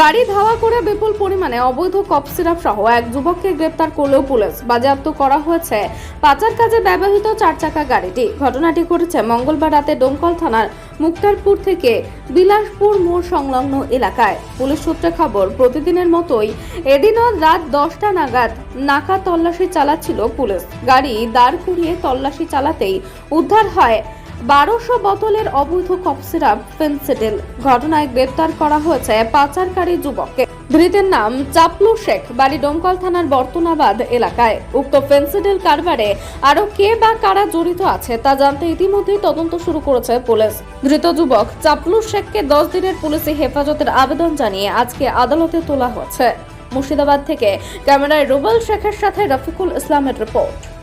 গাড়ি ধাওয়া করে বিপুল পরিমাণে অবৈধ কফ সিরাপ সহ এক যুবককে গ্রেপ্তার করলেও পুলিশ। বাজেয়াপ্ত করা হয়েছে পাচার কাজে ব্যবহৃত চার চাকা গাড়িটি। ঘটনাটি ঘটেছে মঙ্গলবার রাতে ডোমকল থানার মুক্তারপুর থেকে বিলাসপুর মোড় সংলগ্ন এলাকায়। পুলিশ সূত্রে খবর, প্রতিদিনের মতোই এদিনও রাত দশটা নাগাদ নাকা তল্লাশি চালাচ্ছিল পুলিশ। গাড়ি দাঁড় করিয়ে তল্লাশি চালাতেই উদ্ধার হয় বারোশো বোতলের অবৈধ কফ সিরাপ, ফেন্সিডিল ঘটনায় গ্রেপ্তার করা হয়েছে পাচারকারী যুবককে। ধৃতের নাম চাপলু শেখ, বাড়ি ডোমকল থানার বর্তনাবাদ এলাকায়। উক্ত ফেন্সিডিল কারবারে আরও কে বা কারা জড়িত আছে তা জানতে ইতিমধ্যেই তদন্ত শুরু করেছে পুলিশ। ধৃত যুবক চাপলু শেখকে দশ দিনের পুলিশি হেফাজতের আবেদন জানিয়ে আজকে আদালতে তোলা হয়েছে। মুর্শিদাবাদ থেকে ক্যামেরায় রুবেল শেখের সাথে রফিকুল ইসলামের রিপোর্ট।